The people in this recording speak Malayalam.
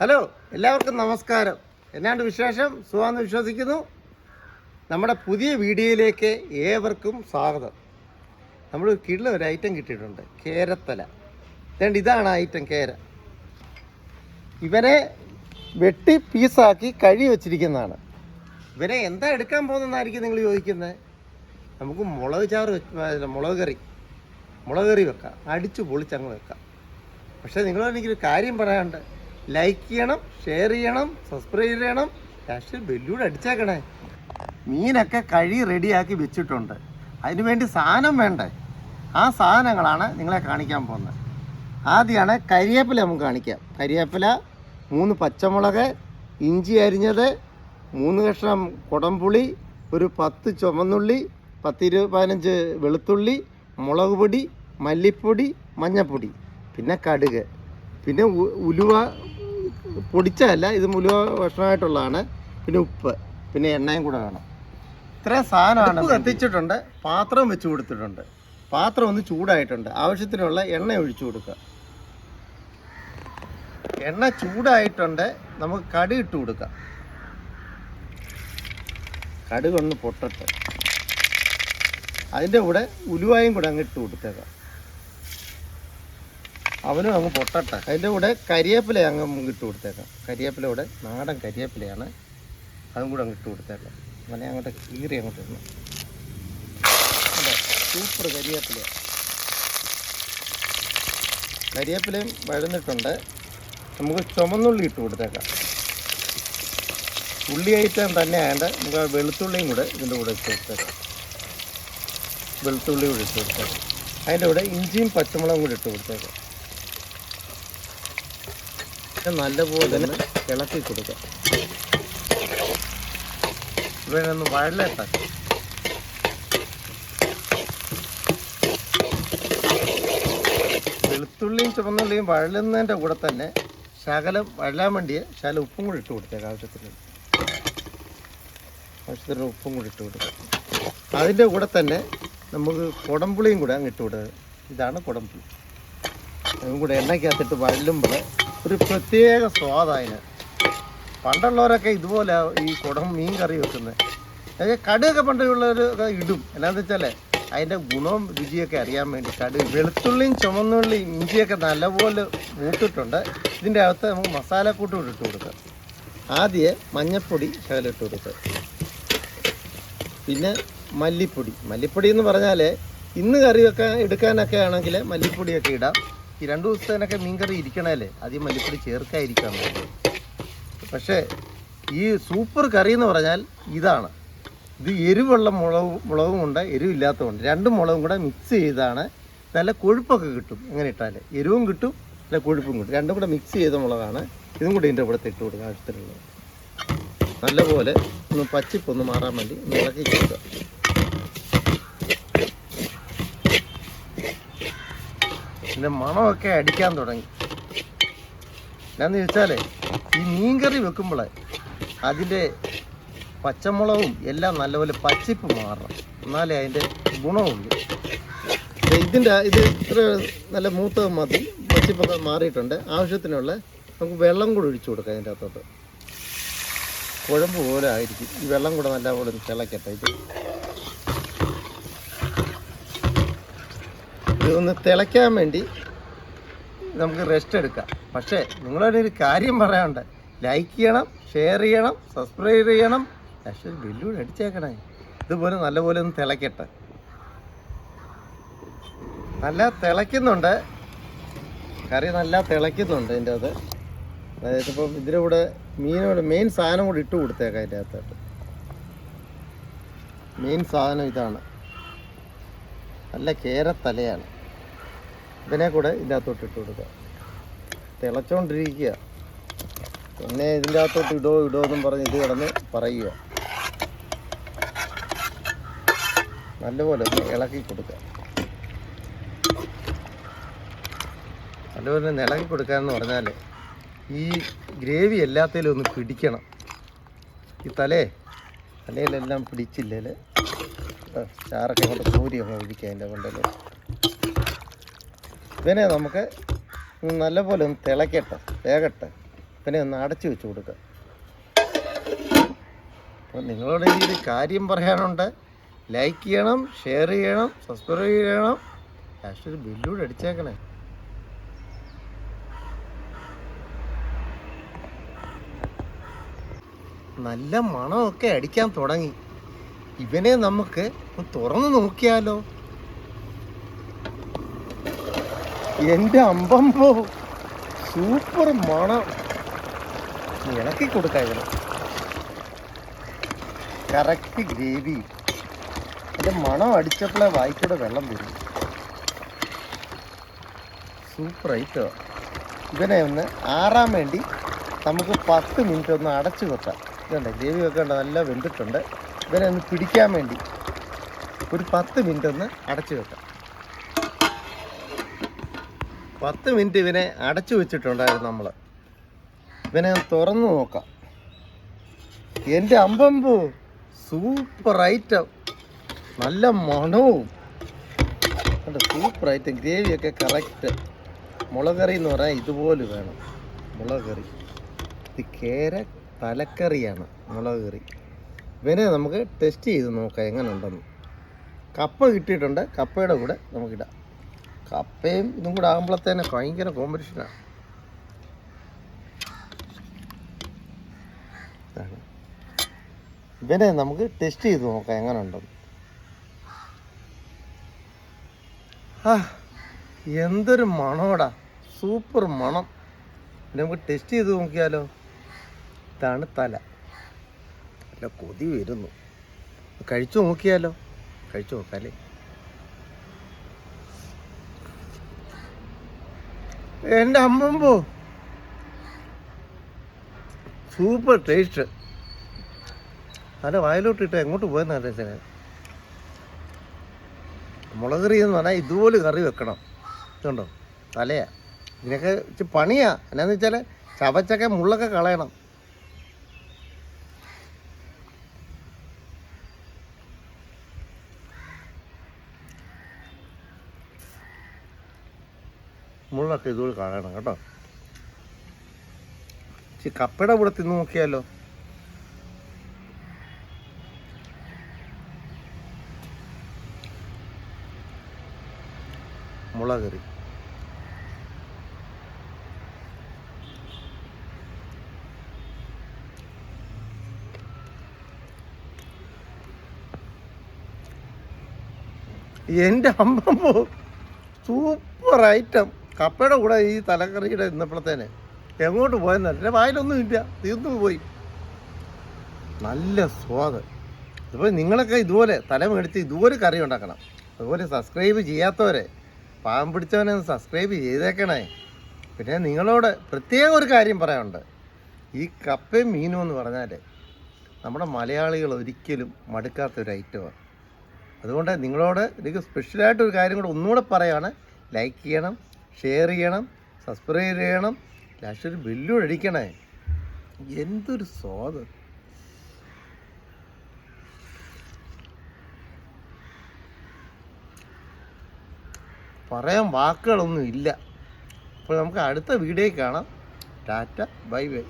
ഹലോ എല്ലാവർക്കും നമസ്കാരം. എന്നാണ്ട് വിശേഷം? സുഖാന്ന് വിശ്വസിക്കുന്നു. നമ്മുടെ പുതിയ വീഡിയോയിലേക്ക് ഏവർക്കും സ്വാഗതം. നമ്മൾ കീഴിൽ ഒരു ഐറ്റം കിട്ടിയിട്ടുണ്ട്. കേരത്തല. അതുകൊണ്ട് ഇതാണ് ഐറ്റം കേര. ഇവരെ വെട്ടി പീസാക്കി കഴി വെച്ചിരിക്കുന്നതാണ്. ഇവരെ എന്താ എടുക്കാൻ പോകുന്നതായിരിക്കും നിങ്ങൾ ചോദിക്കുന്നത്? നമുക്ക് മുളക് ചാറ് മുളക് കറി. മുളക് കറി വെക്കാം. അടിച്ചു പൊളിച്ചങ്ങ് വെക്കാം. പക്ഷേ നിങ്ങളോട് എനിക്കൊരു കാര്യം പറയാനുണ്ട്. ലൈക്ക് ചെയ്യണം ഷെയർ ചെയ്യണം സബ്സ്ക്രൈബ് ചെയ്യണം. ലാസ്റ്റ് ബെല്ലൂടെ അടിച്ചേക്കണേ. മീനൊക്കെ കഴി റെഡിയാക്കി വെച്ചിട്ടുണ്ട്. അതിനുവേണ്ടി സാധനം വേണ്ടേ? ആ സാധനങ്ങളാണ് നിങ്ങളെ കാണിക്കാൻ പോകുന്നത്. ആദ്യമാണ് കരിയേപ്പില നമുക്ക് കാണിക്കാം. കരിയേപ്പില മൂന്ന് പച്ചമുളക് ഇഞ്ചി അരിഞ്ഞത് മൂന്ന് കഷ്ണം കുടംപുളി ഒരു പത്ത് ചുമന്നുള്ളി പത്തിരു പതിനഞ്ച് വെളുത്തുള്ളി മുളക് പൊടി മല്ലിപ്പൊടി മഞ്ഞപ്പൊടി. പിന്നെ കടുക്. പിന്നെ ഉലുവ പൊടിച്ചതല്ല ഇത് മുഴുവൻ ഭക്ഷണമായിട്ടുള്ളതാണ്. പിന്നെ ഉപ്പ് പിന്നെ എണ്ണയും കൂടെ വേണം. ഇത്രയും സാധനമാണ് കത്തിച്ചിട്ടുണ്ട് പാത്രം വെച്ച് കൊടുത്തിട്ടുണ്ട്. പാത്രം ഒന്ന് ചൂടായിട്ടുണ്ട്. ആവശ്യത്തിനുള്ള എണ്ണ ഒഴിച്ചു കൊടുക്കുക. എണ്ണ ചൂടായിട്ടുണ്ട് നമുക്ക് കടി ഇട്ട് കൊടുക്കാം. കടുകൊന്ന് പൊട്ടട്ടെ. അതിന്റെ കൂടെ ഉലുവായും കൂടെ അങ്ങ് ഇട്ട് കൊടുത്തേക്കാം. അവനും അങ്ങ് പൊട്ടട്ടെ. അതിന്റെ കൂടെ കരിയേപ്പില അങ്ങ് ഇട്ട് കൊടുത്തേക്കാം. കരിയേപ്പില കൂടെ നാടൻ കരിയേപ്പിലയാണ് അതും കൂടെ അങ്ങ് ഇട്ട് കൊടുത്തേക്കാം. അങ്ങനെ അങ്ങോട്ട് കീറി അങ്ങോട്ട് ഇടണം? സൂപ്പർ കരിയേപ്പില. കരിയേപ്പിലയും വഴന്നിട്ടുണ്ട്. നമുക്ക് ചുമന്നുള്ളി ഇട്ട് കൊടുത്തേക്കാം. ഉള്ളി ഐറ്റം തന്നെ ആയതുകൊണ്ട് നമുക്ക് ആ വെളുത്തുള്ളിയും കൂടെ ഇതിന്റെ കൂടെ ഇട്ട് കൊടുത്തേക്കാം. വെളുത്തുള്ളി കൂടെ ഇട്ട് കൊടുത്തേക്കാം. അതിന്റെ കൂടെ ഇഞ്ചിയും പച്ചമുളകും കൂടെ ഇട്ട് കൊടുത്തേക്കാം. നല്ലപോലെ തന്നെ ഇളക്കി കൊടുക്കുക ഇവനൊന്ന് വഴലട്ടാക്കാം വെളുത്തുള്ളിയും ചുവന്നുള്ളിയും വഴലുന്നതിന്റെ കൂടെ തന്നെ ശകലം വഴലാൻ വേണ്ടിയ ശകലം ഉപ്പും കൂടി ഇട്ട് കൊടുത്തേക്ക് ആവശ്യത്തിന്. ആവശ്യത്തിന് ഉപ്പും കൂടി ഇട്ട് കൊടുക്കുക അതിന്റെ കൂടെ തന്നെ നമുക്ക് കുടംപുളിയും കൂടെ അങ്ങ് ഇട്ട് കൊടുക്കുക ഇതാണ് കുടംപുളി. അതും കൂടെ എണ്ണയ്ക്കകത്തിട്ട് വഴലുമ്പോൾ ഒരു പ്രത്യേക സ്വാദായതിന് പണ്ടുള്ളവരൊക്കെ ഇതുപോലെ ഈ കുടം മീൻ കറി വെക്കുന്നത് അതായത് കടുകൊക്കെ പണ്ടുള്ളവർ ഇടും. എന്നാന്ന് വെച്ചാൽ അതിന്റെ ഗുണവും രുചിയൊക്കെ അറിയാൻ വേണ്ടി കടുക് വെളുത്തുള്ളിയും ചുമന്നുള്ളിയും ഇഞ്ചിയൊക്കെ നല്ലപോലെ ഊട്ടിട്ടുണ്ട് ഇതിന്റെ അകത്ത് നമുക്ക് മസാലക്കൂട്ട് കൂടി ഇട്ട് കൊടുക്കാം. ആദ്യം മഞ്ഞൾപ്പൊടി ശകലിട്ട് കൊടുക്കുക പിന്നെ മല്ലിപ്പൊടി. മല്ലിപ്പൊടി എന്ന് പറഞ്ഞാൽ ഇന്ന് കറി വെക്കാൻ എടുക്കാനൊക്കെ ആണെങ്കിൽ മല്ലിപ്പൊടിയൊക്കെ ഇടാം. ഈ രണ്ട് ദിവസത്തേനൊക്കെ മീൻ കറി ഇരിക്കണല്ലേ? ആദ്യം മല്ലിപ്പൊടി ചേർക്കാതിരിക്കാൻ പക്ഷേ ഈ സൂപ്പർ കറി എന്ന് പറഞ്ഞാൽ ഇതാണ്. ഇത് എരിവുള്ള മുളക് മുളകും ഉണ്ട് എരിവില്ലാത്തതുകൊണ്ട് രണ്ടും മുളകും കൂടെ മിക്സ് ചെയ്താണ്. നല്ല കൊഴുപ്പൊക്കെ കിട്ടും എങ്ങനെ ഇട്ടാൽ എരിവും കിട്ടും നല്ല കൊഴുപ്പും കിട്ടും. രണ്ടും കൂടെ മിക്സ് ചെയ്ത മുളകാണ്. ഇതും കൂടി ഇതിന്റെ കൂടെ ഇട്ട് കൊടുക്കുക ആവശ്യത്തിനുള്ളത്. നല്ലപോലെ ഒന്ന് പച്ചിപ്പൊന്ന് മാറാൻ വേണ്ടി ഒന്ന് ഇളക്കി കൊടുക്കുക. ഇതിന്റെ മണമൊക്കെ അടിക്കാൻ തുടങ്ങി. എന്നാന്ന് ചോദിച്ചാലേ ഈ മീൻകറി വെക്കുമ്പോൾ അതിന്റെ പച്ചമുളകും എല്ലാം നല്ലപോലെ പച്ചിപ്പ് മാറണം. എന്നാലേ അതിന്റെ ഗുണമുള്ളൂ. ദേ ഇതിന്റെ ഇത് ഇത്ര നല്ല മൂത്ത മതി. പച്ചിപ്പൊക്കെ മാറിയിട്ടുണ്ട്. ആവശ്യത്തിനുള്ള നമുക്ക് വെള്ളം കൂടെ ഒഴിച്ചു കൊടുക്കാം അതിന്റെ അകത്തോട്ട്. കുഴമ്പ് പോലെ ആയിരിക്കും. ഈ വെള്ളം കൂടെ നല്ലപോലെ പോലെ തിളക്കട്ടെ ഇത്. ഇതൊന്ന് തിളയ്ക്കാൻ വേണ്ടി നമുക്ക് റെസ്റ്റ് എടുക്കാം. പക്ഷേ നിങ്ങളൊരു കാര്യം പറയാനുണ്ട്. ലൈക്ക് ചെയ്യണം ഷെയർ ചെയ്യണം സബ്സ്ക്രൈബ് ചെയ്യണം. പക്ഷേ വെല്ലുവിളി അടിച്ചേക്കണേ. ഇതുപോലെ നല്ലപോലെ ഒന്ന് തിളയ്ക്കട്ടെ നല്ല തിളയ്ക്കുന്നുണ്ട്. കറി നല്ല തിളയ്ക്കുന്നുണ്ട് ഇതിന്റെ അത് അതായത് ഇപ്പം ഇതിന്റെ കൂടെ മീനോട് മെയിൻ സാധനം കൂടി ഇട്ട് കൊടുത്തേക്കാം അതിന്റെ അകത്തോട്ട്. മെയിൻ സാധനം ഇതാണ്. നല്ല കേരത്തലയാണ് ഇതിനെ കൂടെ ഇതിന്റെ അകത്തോട്ട് ഇട്ട് കൊടുക്കുക തിളച്ചോണ്ടിരിക്കുക. പിന്നെ ഇതിന്റെ അകത്തോട്ട് ഇടോ ഇടോ എന്നും പറഞ്ഞ് ഇത് കിടന്ന് പറയുക. നല്ലപോലെ ഒന്ന് ഇളക്കി കൊടുക്കുക. നല്ലപോലെ ഒന്ന് ഇളക്കി കൊടുക്കുക എന്ന് പറഞ്ഞാൽ ഈ ഗ്രേവി എല്ലാത്തിലും ഒന്ന് പിടിക്കണം. ഈ തലേ. തലയിലെല്ലാം പിടിച്ചില്ലേ ചാറൊക്കെ കൊണ്ട് പൂരി അങ്ങ് ഒഴിക്കുക അതിന്റെ കൊണ്ടല്ലേ ഇവനെ നമുക്ക് നല്ലപോലെ ഒന്ന് തിളക്കട്ടെ വേകട്ടെ ഇവനെ ഒന്ന് അടച്ചു വെച്ച് കൊടുക്കുക അപ്പോൾ നിങ്ങളോട് ഈ ഒരു കാര്യം പറയാനുണ്ട്. ലൈക്ക് ചെയ്യണം ഷെയർ ചെയ്യണം സബ്സ്ക്രൈബ് ചെയ്യണം. ലാസ്റ്റ് ഒരു ബില്ലൂടെ അടിച്ചേക്കണേ. നല്ല മണമൊക്കെ അടിക്കാൻ തുടങ്ങി. ഇവനെ നമുക്ക് തുറന്നു നോക്കിയാലോ? എന്റെ അമ്പമ്പോ സൂപ്പർ മണം. ഇളക്കി കൊടുക്കാം ഇവന്. കറക്റ്റ് ഗ്രേവി എന്റെ മണം അടിച്ചപ്പോഴേ വായിക്കൂടെ വെള്ളം വരും. സൂപ്പർ ഐറ്റോ ഇവനെ ഒന്ന് ആറാൻ വേണ്ടി നമുക്ക് പത്ത് മിനിറ്റ് ഒന്ന് അടച്ചു വെക്കാം. ഇതുണ്ട് ഗ്രേവി വെക്കേണ്ട നല്ല വെന്തിട്ടുണ്ട്. ഇവനെ ഒന്ന് പിടിക്കാൻ വേണ്ടി ഒരു പത്ത് മിനിറ്റ് ഒന്ന് അടച്ചു വെക്കാം. പത്ത് മിനിറ്റ് ഇവനെ അടച്ചു വെച്ചിട്ടുണ്ടായിരുന്നു നമ്മൾ ഇവനെ തുറന്നു നോക്കാം. എന്റെ അമ്പമ്പൂ സൂപ്പർ ഐറ്റം നല്ല മണവും. കണ്ടോ സൂപ്പർ ഐറ്റം ഗ്രേവിയൊക്കെ കറക്റ്റ് മുളകറി എന്ന് പറയാൻ ഇതുപോലെ വേണം. മുളക് കറി ഇത് കേര തലക്കറിയാണ് മുളക് കറി. ഇവനെ നമുക്ക് ടെസ്റ്റ് ചെയ്ത് നോക്കാം എങ്ങനെ ഉണ്ടെന്ന് കപ്പ കിട്ടിയിട്ടുണ്ട് കപ്പയുടെ കൂടെ നമുക്കിടാം കപ്പയും ഇതും കൂടെ ആകുമ്പോഴത്തേനെ ഭയങ്കര കോമ്പറ്റീഷനാണ്. ഇവനെ നമുക്ക് ടെസ്റ്റ് ചെയ്ത് നോക്കാം എങ്ങനെ ഉണ്ടെന്ന് ആ എന്തൊരു മണോടാ. സൂപ്പർ മണം. നമുക്ക് ടെസ്റ്റ് ചെയ്ത് നോക്കിയാലോ? ഇതാണ് തല. നല്ല കൊതി വരുന്നു. കഴിച്ചു നോക്കിയാലോ? കഴിച്ചു നോക്കാല്ലേ? എന്റെ അമ്മമ്പോ. സൂപ്പർ ടേസ്റ്റ് നല്ല വായിലോട്ടിട്ട് എങ്ങോട്ട് പോയെന്ന് അറിയാൻ മുളക് കറി എന്ന് പറഞ്ഞാൽ ഇതുപോലെ കറി വെക്കണം. ഇതുണ്ടോ? തലയാ. ഇതിനൊക്കെ പണിയാ. എന്നാന്ന് വെച്ചാൽ ചവച്ചൊക്കെ മുള്ളൊക്കെ കളയണം. മുള്ളൊക്കെ ഇതുപോലെ കാണണം കേട്ടോ. ഈ കപ്പയുടെ കൂടെ തിന്നു നോക്കിയാലോ? മുളക് കറി എന്റെ അമ്മമ്മോ സൂപ്പർ ഐറ്റം. കപ്പയുടെ കൂടെ ഈ തലക്കറിയുടെ ഇന്നപ്പോഴത്തേനെ എങ്ങോട്ട് പോയെന്ന് എന്റെ വായിലൊന്നും ഇല്ല. തീർന്നു പോയി. നല്ല സ്വാദ്. ഇപ്പോൾ നിങ്ങളൊക്കെ ഇതുപോലെ തല മേടിച്ച് ഇതുപോലെ കറി ഉണ്ടാക്കണം. അതുപോലെ സബ്സ്ക്രൈബ് ചെയ്യാത്തവരെ പാവം പിടിച്ചവനെ സബ്സ്ക്രൈബ് ചെയ്തേക്കണേ. പിന്നെ നിങ്ങളോട് പ്രത്യേക ഒരു കാര്യം പറയാനുണ്ട്. ഈ കപ്പയും മീനും എന്ന് പറഞ്ഞാൽ നമ്മുടെ മലയാളികൾ ഒരിക്കലും മടുക്കാത്ത ഒരു ഐറ്റമാണ് അതുകൊണ്ട് നിങ്ങളോട് എനിക്ക് സ്പെഷ്യലായിട്ടൊരു കാര്യം കൂടെ ഒന്നുകൂടെ പറയാണ്. ലൈക്ക് ചെയ്യണം. ഷെയർ ചെയ്യണം സബ്സ്ക്രൈബ് ചെയ്യണം ലാസ്റ്റ് ഒരു ബെല്ലും അടിക്കണേ. എന്തൊരു സ്വാദ്. പറയാൻ വാക്കുകളൊന്നും ഇല്ല. അപ്പോൾ നമുക്ക് അടുത്ത വീഡിയോയിൽ കാണാം. Tata bye bye.